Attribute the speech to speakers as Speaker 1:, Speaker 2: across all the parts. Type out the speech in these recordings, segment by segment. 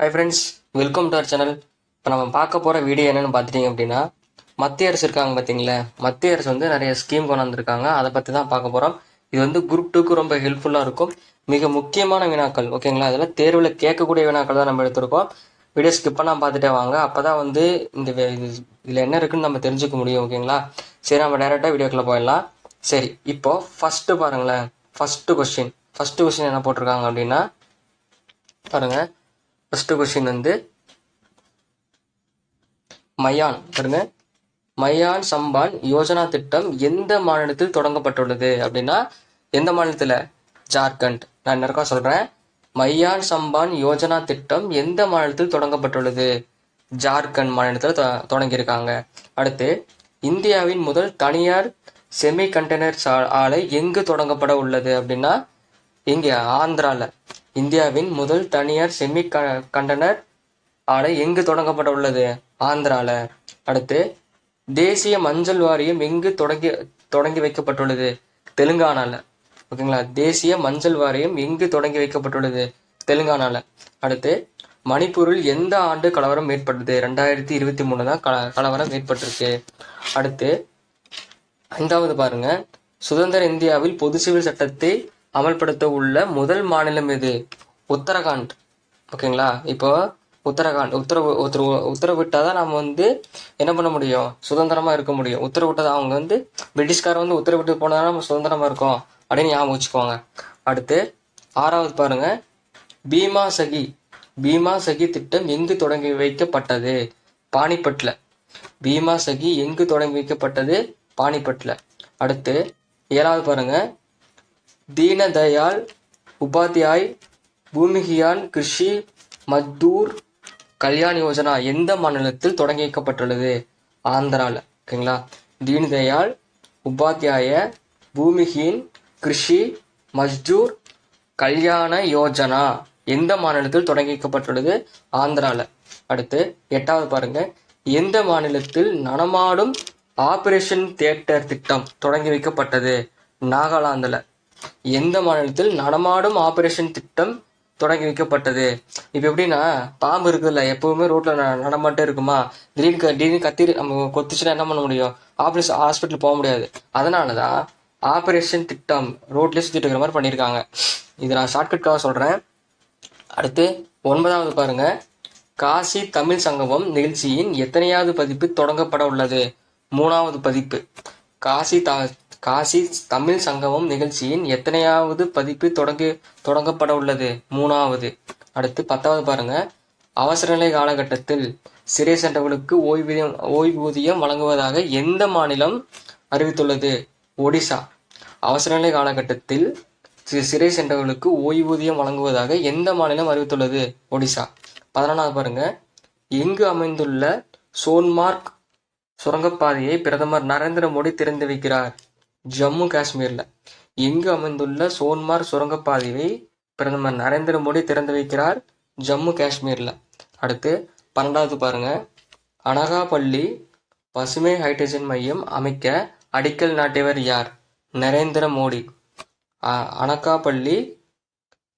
Speaker 1: Hi friends welcome to our channel இப்போ நம்ம பார்க்க போகிற வீடியோ என்னென்னு பார்த்துட்டிங்க அப்படின்னா மத்திய அரசு இருக்காங்க பார்த்தீங்களா? மத்திய அரசு வந்து நிறைய ஸ்கீம் கொண்டு வந்திருக்காங்க அதை பற்றி தான் பார்க்க போகிறோம் இது வந்து குரூப் டூக்கு ரொம்ப ஹெல்ப்ஃபுல்லாக இருக்கும். மிக முக்கியமான வினாக்கள் ஓகேங்களா அதில் தேர்வில் கேட்கக்கூடிய வினாக்கள் தான் நம்ம எடுத்திருக்கோம். வீடியோ ஸ்கிப் பண்ணால் பார்த்துட்டே வாங்க. அப்போ தான் வந்து இந்த வே- இது இதில் என்ன இருக்குன்னு நம்ம தெரிஞ்சுக்க முடியும் ஓகேங்களா சரி நம்ம டேரெக்டாக வீடியோக்குள்ளே போயிடலாம். சரி இப்போ ஃபஸ்ட்டு பாருங்களேன். ஃபஸ்ட்டு கொஸ்டின் ஃபஸ்ட்டு கொஸ்டின் என்ன போட்டிருக்காங்க அப்படின்னா பாருங்கள் ஃபஸ்ட்டு கொஷின் வந்து மயான் பாருங்க. மயான் சம்பான் யோஜனா திட்டம் எந்த மாநிலத்தில் தொடங்கப்பட்டுள்ளது? அப்படின்னா எந்த மாநிலத்தில்? ஜார்க்கண்ட். நான் இன்னொருக்கா சொல்கிறேன் மையான் சம்பான் யோஜனா திட்டம் எந்த மாநிலத்தில் தொடங்கப்பட்டுள்ளது? ஜார்க்கண்ட் மாநிலத்தில் தொ- தொடங்கியிருக்காங்க. அடுத்து இந்தியாவின் முதல் தனியார் செமி கண்டெய்னர் ஆலை எங்கு தொடங்கப்பட உள்ளது? அப்படின்னா இங்கே ஆந்திராவில் இந்தியாவின் முதல் தனியார் செமி கண்டனர் ஆலை எங்கு தொடங்கப்பட உள்ளது ஆந்திரால. அடுத்து தேசிய மஞ்சள் வாரியம் எங்கு தொடங்கி தொடங்கி வைக்கப்பட்டுள்ளது? தெலுங்கானால. ஓகேங்களா? தேசிய மஞ்சள் வாரியம் எங்கு தொடங்கி வைக்கப்பட்டுள்ளது? தெலுங்கானால. அடுத்து மணிப்பூரில் எந்த ஆண்டு கலவரம் ஏற்பட்டது? ரெண்டாயிரத்தி இருபத்தி மூணு தான் கல கலவரம் ஏற்பட்டிருக்கு. அடுத்து ஐந்தாவது பாருங்க. சுதந்திர இந்தியாவில் பொது சிவில் சட்டத்தை அமல்படுத்த உள்ள முதல் மாநிலம் எது? உத்தரகாண்ட். ஓகேங்களா? இப்போ உத்தரகாண்ட். உத்தரவு உத்தரவு உத்தரவிட்டாதான் நம்ம வந்து என்ன பண்ண முடியும்? சுதந்திரமா இருக்க முடியும். உத்தரவிட்டதா? அவங்க வந்து பிரிட்டிஷ்கார் வந்து உத்தரவிட்டு போனதால நம்ம சுதந்திரமா இருக்கோம் அப்படின்னு ஞாபகம் வச்சுக்கோங்க. அடுத்து ஆறாவது பாருங்க. பீமா சகி. பீமா சகி திட்டம் எங்கு தொடங்கி வைக்கப்பட்டது? பானிபட்ல பீமா சகி எங்கு தொடங்கி வைக்கப்பட்டது? பானிபட்ல அடுத்து ஏழாவது பாருங்க. தீனதயாள் உபாத்யாய் பூமிகியான் கிருஷி மத்தூர் கல்யாண் யோஜனா எந்த மாநிலத்தில் தொடங்கி வைக்கப்பட்டுள்ளது ஆந்திரால ஓகேங்களா? தீனதயாள் உபாத்யாய பூமிகியின் கிருஷி மஸ்தூர் கல்யாண யோஜனா எந்த மாநிலத்தில் தொடங்கி வைக்கப்பட்டுள்ளது ஆந்திரால. அடுத்து எட்டாவது பாருங்க. எந்த மாநிலத்தில் நடமாடும் ஆபரேஷன் தியேட்டர் திட்டம் தொடங்கி வைக்கப்பட்டது? நாகாலாந்துல. எந்த மாநிலத்தில் நடமாடும் ஆபரேஷன் திட்டம் தொடங்கி வைக்கப்பட்டது? இப்போ எப்படின்னா பாம்பு இருக்குல்ல எப்பவுமே ரோட்ல நடமாட்டே இருக்குமா? திடீர்னு திடீர்னு கத்தி நம்ம கொத்துச்சுன்னா என்ன பண்ண முடியும்? ஆபரேஷன் ஹாஸ்பிட்டல் போக முடியாது. அதனாலதான் ஆபரேஷன் திட்டம் ரோட்லயே சுத்திட்டு இருக்கிற மாதிரி பண்ணியிருக்காங்க. இது நான் ஷார்ட்கட்காக சொல்றேன். அடுத்து ஒன்பதாவது பாருங்க. காசி தமிழ் சங்கமம் நிகழ்ச்சியின் எத்தனையாவது பதிப்பு தொடங்கப்பட உள்ளது? மூணாவது பதிப்பு. காசி த காசி தமிழ் சங்கமம் நிகழ்ச்சியின் எத்தனையாவது பதிப்பு தொடங்கி தொடங்கப்பட உள்ளது மூணாவது. அடுத்து பத்தாவது பாருங்க. அவசரநிலை காலகட்டத்தில் சிறை சென்றவர்களுக்கு ஓய்வூதியம் ஓய்வூதியம் வழங்குவதாக எந்த மாநிலம் அறிவித்துள்ளது? ஒடிசா. அவசரநிலை காலகட்டத்தில் சிறை சென்றவர்களுக்கு ஓய்வூதியம் வழங்குவதாக எந்த மாநிலம் அறிவித்துள்ளது? ஒடிசா. பதினொன்றாவது பாருங்க. எங்கு அமைந்துள்ள சோன்மார்க் சுரங்கப்பாதையை பிரதமர் நரேந்திர மோடி திறந்து வைக்கிறார். ஜம்மு காஷ்மீரில். எங்கு அமைந்துள்ள சோன்மார் சுரங்கப்பாதையை பிரதமர் நரேந்திர மோடி திறந்து வைக்கிறார் ஜம்மு காஷ்மீரில். அடுத்து பன்னெண்டாவது பாருங்கள் அனகாபள்ளி பசுமை ஹைட்ரஜன் மையம் அமைக்க அடிக்கல் நாட்டியவர் யார்? நரேந்திர மோடி. அனகாபள்ளி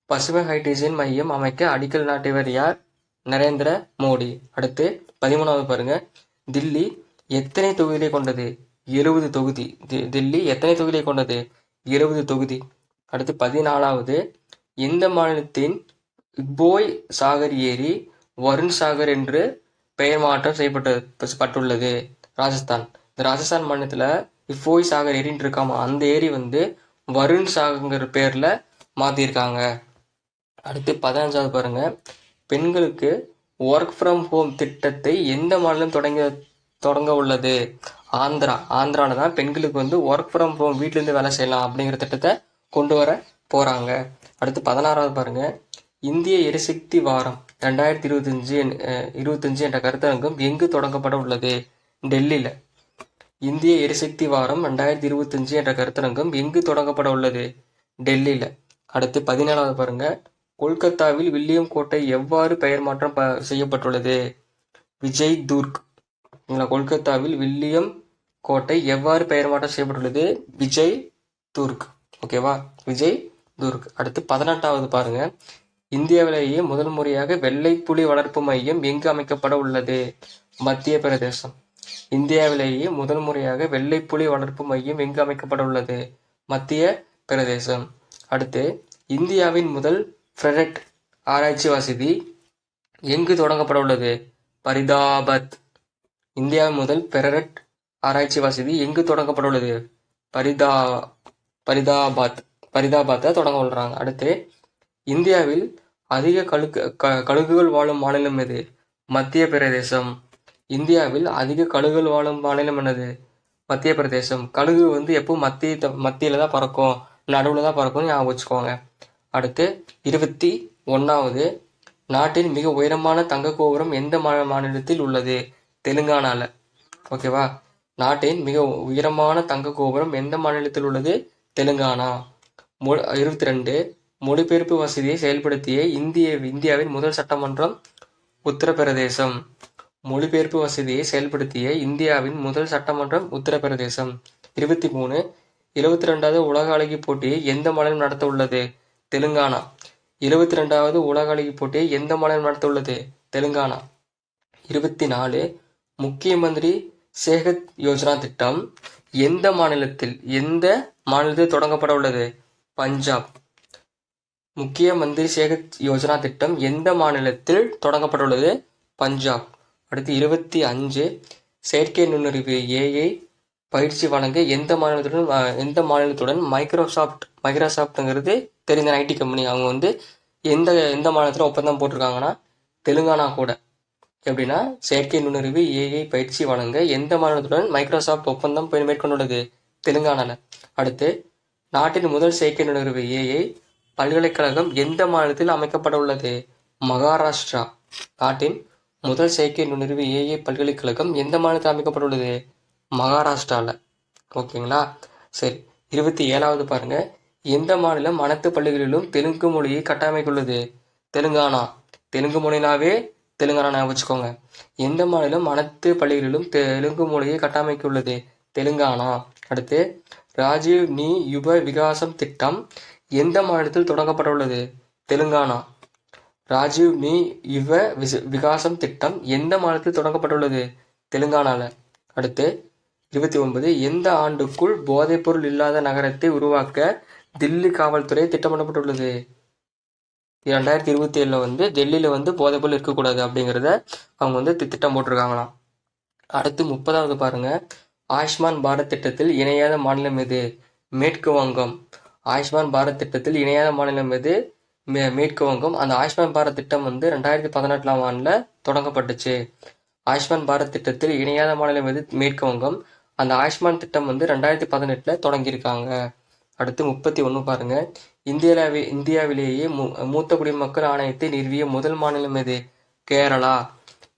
Speaker 1: பசுமை ஹைட்ரஜன் மையம் அமைக்க அடிக்கல் நாட்டியவர் யார்? நரேந்திர மோடி. அடுத்து பதிமூணாவது பாருங்க. தில்லி எத்தனை தொகுதியை கொண்டது? எழுபது தொகுதி. தி- தில்லி எத்தனை தொகுதியை கொண்டது? இருபது தொகுதி. அடுத்து பதினாலாவது. எந்த மாநிலத்தின் போய் சாகர் ஏரி வருண் சாகர் என்று பெயர் மாற்றம் செய்யப்பட்டு பட்டுள்ளது? ராஜஸ்தான். இந்த ராஜஸ்தான் மாநிலத்தில் இப்போய் சாகர் ஏரின்னு இருக்காமா? அந்த ஏரி வந்து வருண் சாகர் பேரில் மாற்றிருக்காங்க அடுத்து பதினஞ்சாவது பாருங்க. பெண்களுக்கு ஒர்க் ஃப்ரம் ஹோம் திட்டத்தை எந்த மாநிலம் தொடங்க தொடங்க உள்ளது? ஆந்திரா. ஆந்திராவில் தான் பெண்களுக்கு வந்து ஒர்க் ஃப்ரம் ஹோம் வீட்டிலேருந்து வேலை செய்யலாம் அப்படிங்கிற திட்டத்தை கொண்டு வர போறாங்க. அடுத்து பதினாறாவது பாருங்கள் இந்திய எரிசக்தி வாரம் ரெண்டாயிரத்தி இருபத்தஞ்சு இருபத்தஞ்சு என்ற கருத்தரங்கம் எங்கு தொடங்கப்பட உள்ளது? டெல்லியில். இந்திய எரிசக்தி வாரம் ரெண்டாயிரத்தி இருபத்தஞ்சு என்ற கருத்தரங்கம் எங்கு தொடங்கப்பட உள்ளது? டெல்லியில். அடுத்து பதினேழாவது பாருங்க. கொல்கத்தாவில் வில்லியம் கோட்டை எவ்வாறு பெயர் மாற்றம் ப- செய்யப்பட்டுள்ளது? விஜய் துர்க். கொல்கத்தாவில் வில்லியம் கோட்டை எவ்வாறு பெயர் மாற்றம் செய்யப்பட்டுள்ளது? விஜய் துர்க். ஓகேவா விஜய் துர்க். அடுத்து பதினெட்டாவது பாருங்க. இந்தியாவிலேயே முதல் முறையாக வெள்ளை புலி வளர்ப்பு மையம் எங்கு அமைக்கப்பட உள்ளது? மத்திய பிரதேசம். இந்தியாவிலேயே முதல் முறையாக வெள்ளை புலி வளர்ப்பு மையம் எங்கு அமைக்கப்பட உள்ளது? மத்திய பிரதேசம். அடுத்து இந்தியாவின் முதல் ஃப்ரெரெட் ஆராய்ச்சி வசதி எங்கு தொடங்கப்பட உள்ளது? பரிதாபத். இந்தியாவின் முதல் பெரட் ஆராய்ச்சி வசதி எங்கு தொடங்கப்பட்டுள்ளது? பரிதா பரிதாபாத் பரிதாபாத்தை தொடங்க சொல்றாங்க. அடுத்து இந்தியாவில் அதிக கழுகு க- கழுகுகள் வாழும் மாநிலம் எது? மத்திய பிரதேசம். இந்தியாவில் அதிக கழுகுகள் வாழும் மாநிலம் என்னது? மத்திய பிரதேசம். கழுகு வந்து எப்போ மத்திய மத்தியில தான் பறக்கும் நடுவில் தான் பறக்கும்னு ஞாபகம் வச்சுக்கோங்க. அடுத்து இருபத்தி ஒன்றாவது நாட்டின் மிக உயரமான தங்க கோபுரம் எந்த மா- மாநிலத்தில் உள்ளது? தெலுங்கானால. ஓகேவா? நாட்டின் மிக உயரமான தங்க கோபுரம் எந்த மாநிலத்தில் உள்ளது? தெலுங்கானா. மொ- இருபத்தி ரெண்டு மொழிபெயர்ப்பு வசதியை செயல்படுத்திய இந்திய இந்தியாவின் முதல் சட்டமன்றம் உத்தரப்பிரதேசம். மொழிபெயர்ப்பு வசதியை செயல்படுத்திய இந்தியாவின் முதல் சட்டமன்றம் உத்தரப்பிரதேசம். இருபத்தி மூணு இருபத்தி ரெண்டாவது உலக அழகி போட்டியை எந்த மாநிலம் நடத்த உள்ளது? தெலுங்கானா. இருபத்தி ரெண்டாவது உலக அழகி போட்டியை எந்த மாநிலம் நடத்த உள்ளது? தெலுங்கானா. இருபத்தி நாலு முக்கிய மந்திரி சேகத் யோஜனா திட்டம் எந்த மாநிலத்தில் எந்த மாநிலத்தில் தொடங்கப்பட உள்ளது? பஞ்சாப். முக்கிய மந்திரி சேகத் யோஜனா திட்டம் எந்த மாநிலத்தில் தொடங்கப்பட்டுள்ளது பஞ்சாப். அடுத்து இருபத்தி அஞ்சு செயற்கை நுண்ணறிவு ஏஐ பயிற்சி வழங்க எந்த மாநிலத்துடன் எந்த மாநிலத்துடன் மைக்ரோசாஃப்ட் மைக்ரோசாஃப்ட்ங்கிறது தெரிந்த ஐடி கம்பெனி. அவங்க வந்து எந்த எந்த மாநிலத்தில் ஒப்பந்தம் போட்டிருக்காங்கன்னா தெலுங்கானா கூட. எப்படின்னா செயற்கை நுண்ணறிவு ஏஐ பயிற்சி வழங்க எந்த மாநிலத்துடன் மைக்ரோசாஃப்ட் ஒப்பந்தம் பெ- மேற்கொண்டுள்ளது? தெலுங்கானால. அடுத்து நாட்டின் முதல் செயற்கை நுண்ணறிவு ஏஐ பல்கலைக்கழகம் எந்த மாநிலத்தில் அமைக்கப்பட உள்ளது மகாராஷ்டிரா. நாட்டின் முதல் செயற்கை நுண்ணறிவு ஏஐ பல்கலைக்கழகம் எந்த மாநிலத்தில் அமைக்கப்பட்டுள்ளது மகாராஷ்டிராவில் ஓகேங்களா? சரி இருபத்தி ஏழாவது பாருங்க. எந்த மாநிலம் அனைத்து பள்ளிகளிலும் தெலுங்கு மொழியை கட்டமைக்குள்ளது தெலுங்கானா. தெலுங்கு மொழினாவே தெலுங்கானா வச்சுக்கோங்க. எந்த மாநிலம் அனைத்து பள்ளிகளிலும் தெலுங்கு மொழியை கட்டமைக்குள்ளது தெலுங்கானா. அடுத்து ராஜீவ் நீ யுவ விகாசம் திட்டம் எந்த மாநிலத்தில் தொடங்கப்பட்டுள்ளது? தெலுங்கானா. ராஜீவ் நீ யுவ விகாசம் திட்டம் எந்த மாநிலத்தில் தொடங்கப்பட்டுள்ளது? தெலுங்கானால. அடுத்து இருபத்தி ஒன்பது எந்த ஆண்டுக்குள் போதைப்பொருள் இல்லாத நகரத்தை உருவாக்க தில்லி காவல்துறை திட்டமிடப்பட்டுள்ளது? ரெண்டாயிரத்தி இருபத்தி ஏழில் வந்து டெல்லியில் வந்து போதைப்பொருள் இருக்கக்கூடாது அப்படிங்கிறத அவங்க வந்து திட்டம் போட்டிருக்காங்களாம். அடுத்து முப்பதாவது பாருங்கள் ஆயுஷ்மான் பாரத் திட்டத்தில் இணையாத மாநிலம் எது? மேற்கு வங்கம். ஆயுஷ்மான் பாரத் திட்டத்தில் இணையாத மாநிலம் எது? மே மேற்கு வங்கம். அந்த ஆயுஷ்மான் பாரத் திட்டம் வந்து ரெண்டாயிரத்தி பதினெட்டாம் ஆண்டில் தொடங்கப்பட்டுச்சு. ஆயுஷ்மான் பாரத் திட்டத்தில் இணையாத மாநிலம் எது? மேற்கு வங்கம். அந்த ஆயுஷ்மான் திட்டம் வந்து ரெண்டாயிரத்தி பதினெட்டில் தொடங்கியிருக்காங்க. அடுத்து முப்பத்தி ஒன்று பாருங்கள் இந்தியாவில் இந்தியாவிலேயே மூ மூத்த குடிமக்கள் ஆணையத்தை நிறுவிய முதல் மாநிலம் எது? கேரளா.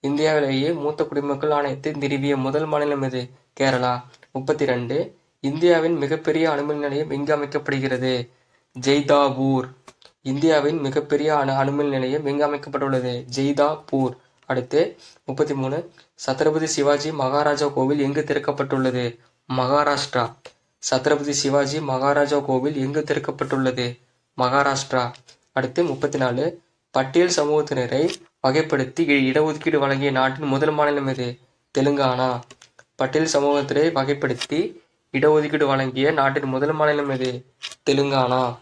Speaker 1: இந்தியாவிலேயே மூத்த குடிமக்கள் ஆணையத்தை நிறுவிய முதல் மாநிலம் எது? கேரளா. முப்பத்தி ரெண்டு இந்தியாவின் மிகப்பெரிய அணுமின் நிலையம் எங்கு அமைக்கப்படுகிறது? ஜெய்தாபூர். இந்தியாவின் மிகப்பெரிய அணு அணுமின் நிலையம் எங்கு அமைக்கப்பட்டுள்ளது? ஜெய்தாபூர். அடுத்து முப்பத்தி மூணு சத்ரபதி சிவாஜி மகாராஜா கோவில் எங்கு திறக்கப்பட்டுள்ளது? மகாராஷ்டிரா. சத்ரபதி சிவாஜி மகாராஜா கோவில் எங்கு திறக்கப்பட்டுள்ளது? மகாராஷ்டிரா. அடுத்து முப்பத்தி நாலு பட்டியல் சமூகத்தினரை வகைப்படுத்தி இ- இடஒதுக்கீடு வழங்கிய நாட்டின் முதல் மாநிலம் எது? தெலுங்கானா. பட்டியல் சமூகத்தினரை வகைப்படுத்தி இடஒதுக்கீடு வழங்கிய நாட்டின் முதல் மாநிலம் எது? தெலுங்கானா.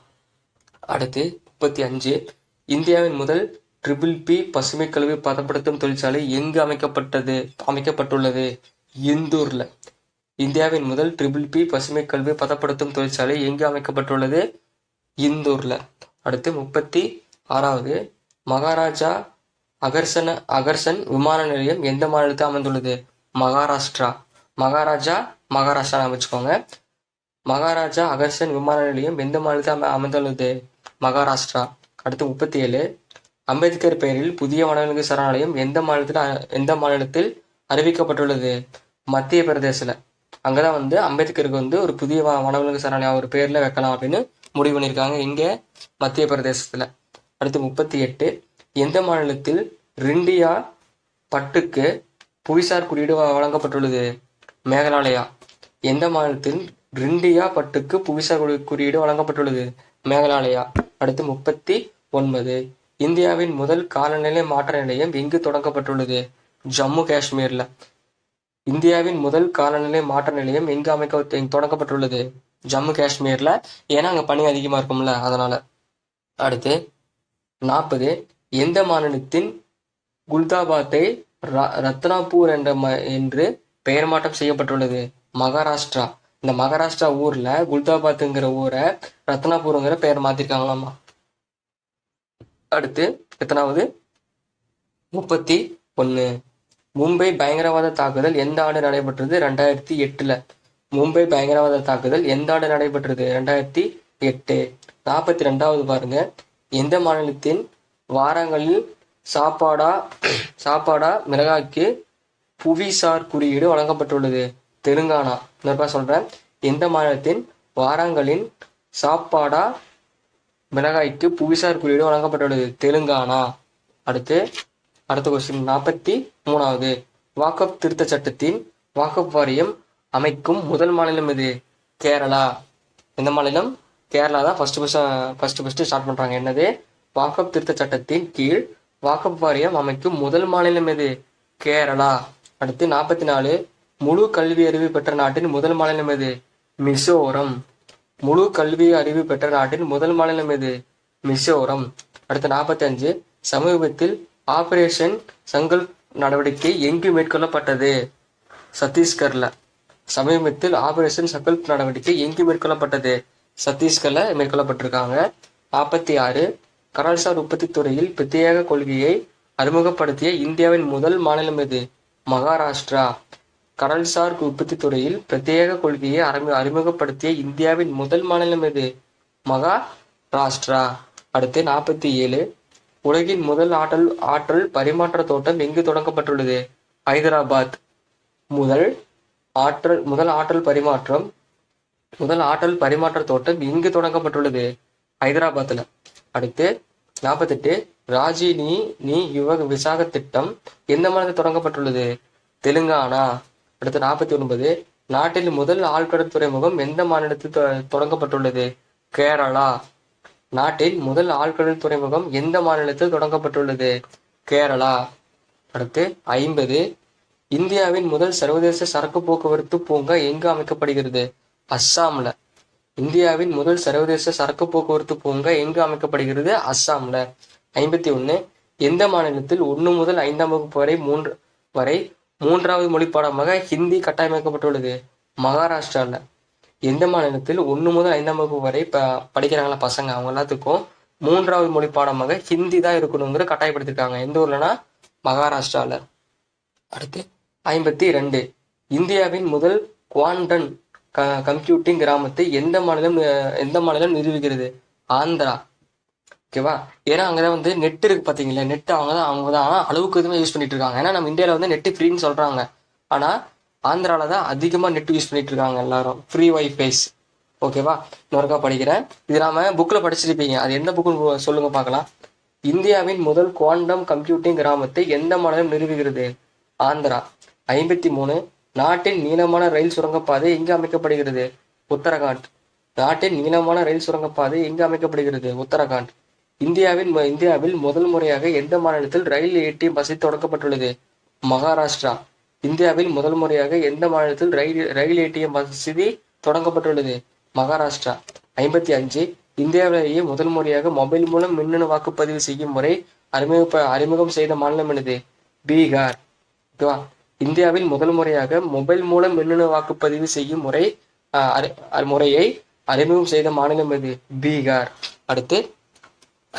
Speaker 1: அடுத்து முப்பத்தி அஞ்சு இந்தியாவின் முதல் ட்ரிபிள் பி பசுமை கழிவு பதப்படுத்தும் தொழிற்சாலை எங்கு அமைக்கப்பட்டது? அமைக்கப்பட்டுள்ளது இந்தூரில். இந்தியாவின் முதல் ட்ரிபிள் பி பசுமை கல்வி பதப்படுத்தும் தொழிற்சாலை எங்கு அமைக்கப்பட்டுள்ளது? இந்தூரில். அடுத்து முப்பத்தி ஆறாவது மகாராஜா அகர்சன அகர்சன் விமான நிலையம் எந்த மாநிலத்தில் அமைந்துள்ளது? மகாராஷ்டிரா. மகாராஜா மகாராஷ்டிரா வச்சுக்கோங்க மகாராஜா அகர்சன் விமான நிலையம் எந்த மாநிலத்தில் அமை அமைந்துள்ளது? மகாராஷ்டிரா. அடுத்து முப்பத்தி ஏழு அம்பேத்கர் பெயரில் புதிய வனவிலங்கு சரணாலயம் எந்த மாநிலத்தில் எந்த மாநிலத்தில் அறிவிக்கப்பட்டுள்ளது? மத்திய பிரதேசத்தில். அங்கதான் வந்து அம்பேத்கருக்கு வந்து ஒரு புதிய வனவிலங்கு சரணாலயம் அவர் பேர்ல வைக்கலாம் அப்படின்னு முடிவு பண்ணியிருக்காங்க. இங்க மத்திய பிரதேசத்துல. அடுத்து முப்பத்தி எட்டு. எந்த மாநிலத்தில் ரிண்டியா பட்டுக்கு புவிசார் குறியீடு வ- வழங்கப்பட்டுள்ளது? மேகாலயா. எந்த மாநிலத்தில் ரிண்டியா பட்டுக்கு புவிசார் குறியீடு வழங்கப்பட்டுள்ளது? மேகாலயா. அடுத்து முப்பத்தி ஒன்பது. இந்தியாவின் முதல் காலநிலை மாற்ற நிலையம் எங்கு தொடங்கப்பட்டுள்ளது? ஜம்மு காஷ்மீர்ல. இந்தியாவின் முதல் காலநிலை மாற்ற நிலையம் எங்கு அமைக்க தொடங்கப்பட்டுள்ளது? ஜம்மு காஷ்மீர்ல. ஏன்னா அங்க பனி அதிகமா இருக்கும்ல அதனால. அடுத்து நாற்பது எந்த மாநிலத்தின் குல்தாபாத்தை ர- என்ற ம- என்று பெயர் மாற்றம் செய்யப்பட்டுள்ளது? மகாராஷ்டிரா. இந்த மகாராஷ்டிரா ஊர்ல குல்தாபாத்துங்கிற ஊரை ரத்னாபூருங்கிற பெயர் மாத்திருக்காங்களாமா? அடுத்து எத்தனாவது? முப்பத்தி ஒன்று மும்பை பயங்கரவாத தாக்குதல் எந்த ஆண்டு நடைபெற்றது? ரெண்டாயிரத்தி எட்டுல. மும்பை பயங்கரவாத தாக்குதல் எந்த ஆண்டு நடைபெற்றது? ரெண்டாயிரத்தி எட்டு. நாற்பத்தி ரெண்டாவது பாருங்க. எந்த மாநிலத்தின் வாரங்களில் சாப்பாடா சாப்பாடா மிளகாய்க்கு புவிசார் குறியீடு வழங்கப்பட்டுள்ளது? தெலுங்கானா. இன்னொருக்கா சொல்றேன். எந்த மாநிலத்தின் வாரங்களின் சாப்பாடா மிளகாய்க்கு புவிசார் குறியீடு வழங்கப்பட்டுள்ளது? தெலுங்கானா. அடுத்து அடுத்த கொஸ்டின் நாற்பத்தி மூணாவது வாக்கப் திருத்த சட்டத்தின் வாக்கப் வாரியம் அமைக்கும் முதல் மாநிலம் எது? கேரளா. எந்த மாநிலம்? கேரளா தான் first first first first start பண்றாங்க. என்னது? வாக்கப் திருத்த சட்டத்தின் கீழ் வாக்கப் வாரியம் அமைக்கும் முதல் மாநிலம் எது? கேரளா. அடுத்து நாற்பத்தி நாலு முழு கல்வி அறிவு பெற்ற நாட்டின் முதல் மாநிலம் எது? மிசோரம். முழு கல்வி அறிவு பெற்ற நாட்டின் முதல் மாநிலம் எது? மிசோரம். அடுத்து நாற்பத்தி அஞ்சு சமீபத்தில் ஆபரேஷன் சங்கல்ப் நடவடிக்கை எங்கு மேற்கொள்ளப்பட்டது? சத்தீஸ்கர்ல. சமீபத்தில் ஆபரேஷன் சங்கல்ப் நடவடிக்கை எங்கு மேற்கொள்ளப்பட்டது? சத்தீஸ்கர்ல மேற்கொள்ளப்பட்டிருக்காங்க. நாற்பத்தி ஆறு. கடல்சார் உற்பத்தி துறையில் பிரத்யேக கொள்கையை அறிமுகப்படுத்திய இந்தியாவின் முதல் மாநிலம் எது? மகாராஷ்டிரா. கடல்சார் உற்பத்தி துறையில் பிரத்யேக கொள்கையை அறிமு அறிமுகப்படுத்திய இந்தியாவின் முதல் மாநிலம் எது? மகாராஷ்டிரா. அடுத்து நாற்பத்தி ஏழு. உலகின் முதல் ஆற்றல் ஆற்றல் பரிமாற்ற தோட்டம் எங்கு தொடங்கப்பட்டுள்ளது? ஹைதராபாத். முதல் ஆற்றல் முதல் ஆற்றல் பரிமாற்றம் முதல் ஆற்றல் பரிமாற்ற தோட்டம் எங்கு தொடங்கப்பட்டுள்ளது? ஹைதராபாத்ல. அடுத்து நாற்பத்தெட்டு ராஜி நீ நீ யுவக விசாக திட்டம் எந்த மாநிலத்தில் தொடங்கப்பட்டுள்ளது? தெலுங்கானா. அடுத்து நாற்பத்தி ஒன்பது நாட்டில் முதல் ஆழ்கடல் துறைமுகம் எந்த மாநிலத்தில் தொ- தொடங்கப்பட்டுள்ளது? கேரளா. நாட்டின் முதல் ஆழ்கடல் துறைமுகம் எந்த மாநிலத்தில் தொடங்கப்பட்டுள்ளது? கேரளா. அடுத்து ஐம்பது. இந்தியாவின் முதல் சர்வதேச சரக்கு போக்குவரத்து பூங்கா எங்கு அமைக்கப்படுகிறது? அஸ்ஸாம்ல. இந்தியாவின் முதல் சர்வதேச சரக்கு போக்குவரத்து பூங்கா எங்கு அமைக்கப்படுகிறது? அஸ்ஸாம்ல. ஐம்பத்தி ஒண்ணு எந்த மாநிலத்தில் ஒன்று முதல் ஐந்தாம் வகுப்பு வரை மூன்று வரை மூன்றாவது மொழி பாடமாக ஹிந்தி கட்டாயமாக்கப்பட்டுள்ளது மகாராஷ்டிரால. எந்த மாநிலத்தில் ஒன்று முதல் ஐந்தாம் வகுப்பு வரை படிக்கிறாங்களா பசங்க? அவங்க எல்லாத்துக்கும் மூன்றாவது மொழி பாடமாக ஹிந்தி தான் இருக்கணுங்கிற கட்டாயப்படுத்திருக்காங்க. எந்த ஊர்லனா மகாராஷ்டிராவில் அடுத்து ஐம்பத்தி ரெண்டு இந்தியாவின் முதல் குவாண்டன் க கம்ப்யூட்டிங் கிராமத்தை எந்த மாநிலம் அஹ், எந்த மாநிலம் நிறுவுகிறது ஆந்திரா. ஓகேவா? ஏன்னா அங்கதான் வந்து நெட் இருக்கு பாத்தீங்களா நெட் அவங்க தான் அவங்க தான் அளவுக்கு எதுவுமே யூஸ் பண்ணிட்டு இருக்காங்க. ஏன்னா நம்ம இந்தியாவில் வந்து நெட் ஃப்ரீன்னு சொல்றாங்க. ஆனா ஆந்திராவில் தான் அதிகமாக நெட் யூஸ் பண்ணிட்டு இருக்காங்க எல்லாரும் ஃப்ரீ வைஃபைஸ் ஓகேவா இன்னொருக்கா படிக்கிறேன். இது நாம புக்கில் படிச்சிருப்பீங்க. அது எந்த புக்குன்னு சொல்லுங்க பார்க்கலாம். இந்தியாவின் முதல் குவாண்டம் கம்ப்யூட்டிங் கிராமத்தை எந்த மாநிலம் நிறுவுகிறது? ஆந்திரா. ஐம்பத்தி மூணு. நாட்டின் நீளமான ரயில் சுரங்கப்பாதை எங்கு அமைக்கப்படுகிறது? உத்தரகாண்ட். நாட்டின் நீளமான ரயில் சுரங்கப்பாதை எங்கு அமைக்கப்படுகிறது? உத்தரகாண்ட். இந்தியாவின் இந்தியாவில் முதல் முறையாக எந்த மாநிலத்தில் ரயில் ஏடிஎம் வசதி தொடங்கப்பட்டுள்ளது மகாராஷ்டிரா. இந்தியாவில் முதல் முறையாக எந்த மாநிலத்தில் ரயில் ரயில் ஏடிஎம் வசதி தொடங்கப்பட்டுள்ளது? மகாராஷ்டிரா. ஐம்பத்தி அஞ்சு. இந்தியாவிலேயே முதல் முறையாக மொபைல் மூலம் மின்னணு வாக்குப்பதிவு செய்யும் முறை அறிமுக அறிமுகம் செய்த மாநிலம் எனது பீகார். ஓகேவா? இந்தியாவில் முதல் முறையாக மொபைல் மூலம் மின்னணு வாக்குப்பதிவு செய்யும் முறை அ- முறையை அறிமுகம் செய்த மாநிலம் எது? பீகார். அடுத்து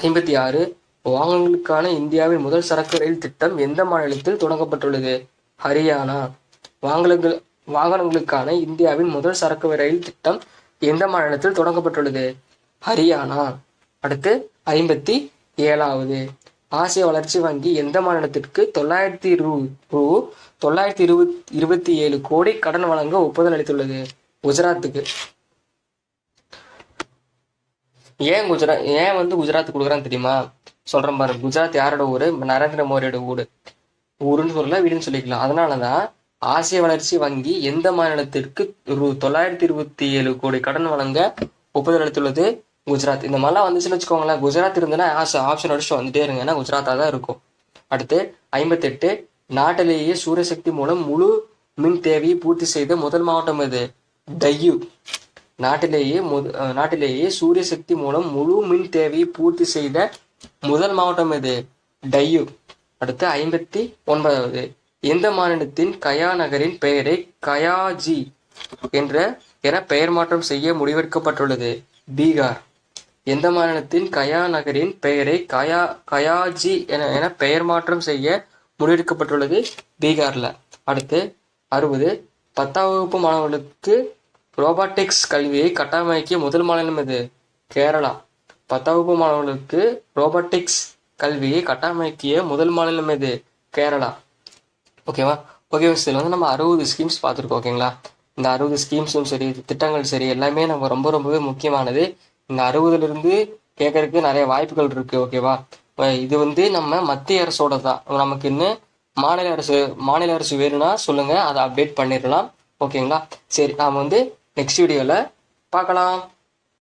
Speaker 1: ஐம்பத்தி ஆறு. வாகனங்களுக்கான இந்தியாவின் முதல் சரக்கு ரயில் திட்டம் எந்த மாநிலத்தில் தொடங்கப்பட்டுள்ளது? ஹரியானா. வாகனங்கள் வாகனங்களுக்கான இந்தியாவின் முதல் சரக்கு ரயில் திட்டம் எந்த மாநிலத்தில் தொடங்கப்பட்டுள்ளது? ஹரியானா. அடுத்து ஐம்பத்தி ஏழாவது. ஆசிய வளர்ச்சி வங்கி எந்த மாநிலத்திற்கு தொள்ளாயிரத்தி ரூ ரூ தொள்ளாயிரத்தி இருபத் இருபத்தி ஏழு கோடி கடன் வழங்க ஒப்புதல் அளித்துள்ளது? குஜராத்துக்கு. ஏன் குஜராத் ஏன் வந்து குஜராத் கொடுக்குறான்னு தெரியுமா? சொல்றேன் பாரு. குஜராத் யாரோட ஊரு? நரேந்திர மோடியோட ஊர். ஊருன்னு சொல்லலாம் வீடுன்னு சொல்லிக்கலாம். அதனால தான் ஆசிய வளர்ச்சி வங்கி எந்த மாநிலத்திற்கு ரூ தொள்ளாயிரத்தி இருபத்தி ஏழு கோடி கடன் வழங்க ஒப்புதல் அளித்துள்ளது? குஜராத். இந்த மாதிரிலாம் வந்துச்சுன்னு வச்சுக்கோங்களேன். குஜராத் இருந்ததுன்னா ஆப்ஷன் அடிச்சு வந்துட்டே இருங்க. ஏன்னா குஜராத்தாக தான் இருக்கும். அடுத்து ஐம்பத்தெட்டு நாட்டிலேயே சூரியசக்தி மூலம் முழு மின் தேவையை பூர்த்தி செய்த முதல் மாவட்டம் இது டையூ. நாட்டிலேயே முத நாட்டிலேயே சூரிய சக்தி மூலம் முழு மின் தேவையை பூர்த்தி செய்த முதல் மாவட்டம் இது டையூ. அடுத்து ஐம்பத்தி ஒன்பதாவது. எந்த மாநிலத்தின் கயா நகரின் பெயரை கயாஜி என்ற என பெயர் மாற்றம் செய்ய முடிவெடுக்கப்பட்டுள்ளது? பீகார். எந்த மாநிலத்தின் கயா நகரின் பெயரை கயா கயாஜி என என பெயர் மாற்றம் செய்ய முடிவெடுக்கப்பட்டுள்ளது? பீகார்ல. அடுத்து அறுபது. பத்தாம் வகுப்பு மாணவர்களுக்கு ரோபாட்டிக்ஸ் கல்வியை கட்டமைக்கிய முதல் மாநிலம் இது கேரளா. பத்தாம் வகுப்பு மாணவர்களுக்கு ரோபாட்டிக்ஸ் கல்வியை கட்டமைக்கிய முதல் மாநிலம் எது? கேரளா. ஓகேவா ஓகே இதில் வந்து நம்ம அறுபது ஸ்கீம்ஸ் பார்த்துருக்கோம் ஓகேங்களா இந்த அறுபது ஸ்கீம்ஸும் சரி திட்டங்கள் சரி எல்லாமே நம்ம ரொம்ப ரொம்பவே முக்கியமானது. இந்த அறுபதுலேருந்து கேட்கறதுக்கு நிறைய வாய்ப்புகள் இருக்குது ஓகேவா இது வந்து நம்ம மத்திய அரசோட தான் நமக்கு இன்னும் மாநில அரசு மாநில அரசு வேணும்னா சொல்லுங்கள் அதை அப்டேட் பண்ணிடலாம் ஓகேங்களா சரி நாம் வந்து நெக்ஸ்ட் வீடியோவில் பார்க்கலாம்.